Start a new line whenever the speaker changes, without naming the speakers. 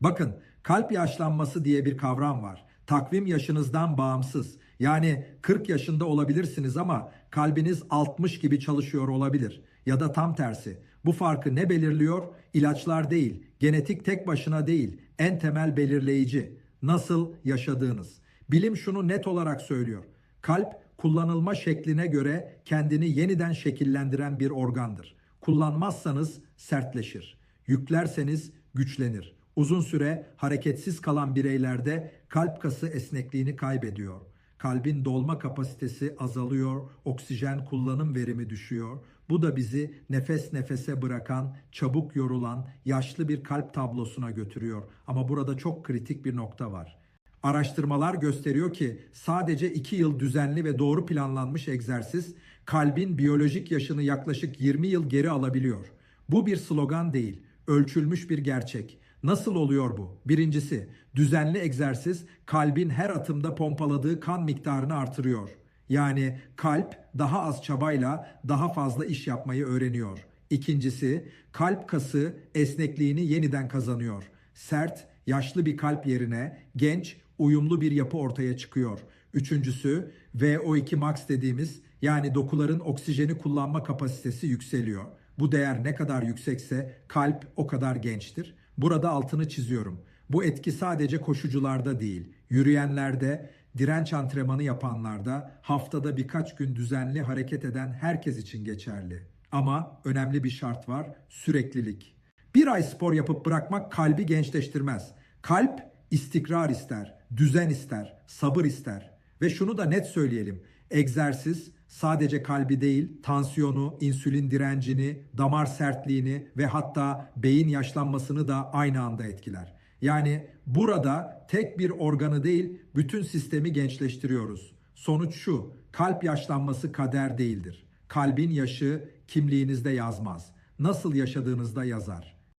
Bakın kalp yaşlanması diye bir kavram var. Takvim yaşınızdan bağımsız. Yani 40 yaşında olabilirsiniz ama kalbiniz 60 gibi çalışıyor olabilir. Ya da tam tersi. Bu farkı ne belirliyor? İlaçlar değil, genetik tek başına değil, en temel belirleyici. Nasıl yaşadığınız. Bilim şunu net olarak söylüyor. Kalp kullanılma şekline göre kendini yeniden şekillendiren bir organdır. Kullanmazsanız sertleşir. Yüklerseniz güçlenir. Uzun süre hareketsiz kalan bireylerde kalp kası esnekliğini kaybediyor. Kalbin dolma kapasitesi azalıyor, oksijen kullanım verimi düşüyor. Bu da bizi nefes nefese bırakan, çabuk yorulan, yaşlı bir kalp tablosuna götürüyor. Ama burada çok kritik bir nokta var. Araştırmalar gösteriyor ki sadece 2 yıl düzenli ve doğru planlanmış egzersiz kalbin biyolojik yaşını yaklaşık 20 yıl geri alabiliyor. Bu bir slogan değil, ölçülmüş bir gerçek. Nasıl oluyor bu? Birincisi, düzenli egzersiz kalbin her atımda pompaladığı kan miktarını artırıyor. Yani kalp daha az çabayla daha fazla iş yapmayı öğreniyor. İkincisi, kalp kası esnekliğini yeniden kazanıyor. Sert, yaşlı bir kalp yerine genç, uyumlu bir yapı ortaya çıkıyor. Üçüncüsü, VO2 max dediğimiz yani dokuların oksijeni kullanma kapasitesi yükseliyor. Bu değer ne kadar yüksekse kalp o kadar gençtir. Burada altını çiziyorum. Bu etki sadece koşucularda değil, yürüyenlerde, direnç antrenmanı yapanlarda, haftada birkaç gün düzenli hareket eden herkes için geçerli. Ama önemli bir şart var, süreklilik. Bir ay spor yapıp bırakmak kalbi gençleştirmez. Kalp istikrar ister, düzen ister, sabır ister. Ve şunu da net söyleyelim. Egzersiz sadece kalbi değil, tansiyonu, insülin direncini, damar sertliğini ve hatta beyin yaşlanmasını da aynı anda etkiler. Yani burada tek bir organı değil, bütün sistemi gençleştiriyoruz. Sonuç şu, kalp yaşlanması kader değildir. Kalbin yaşı kimliğinizde yazmaz. Nasıl yaşadığınızda yazar.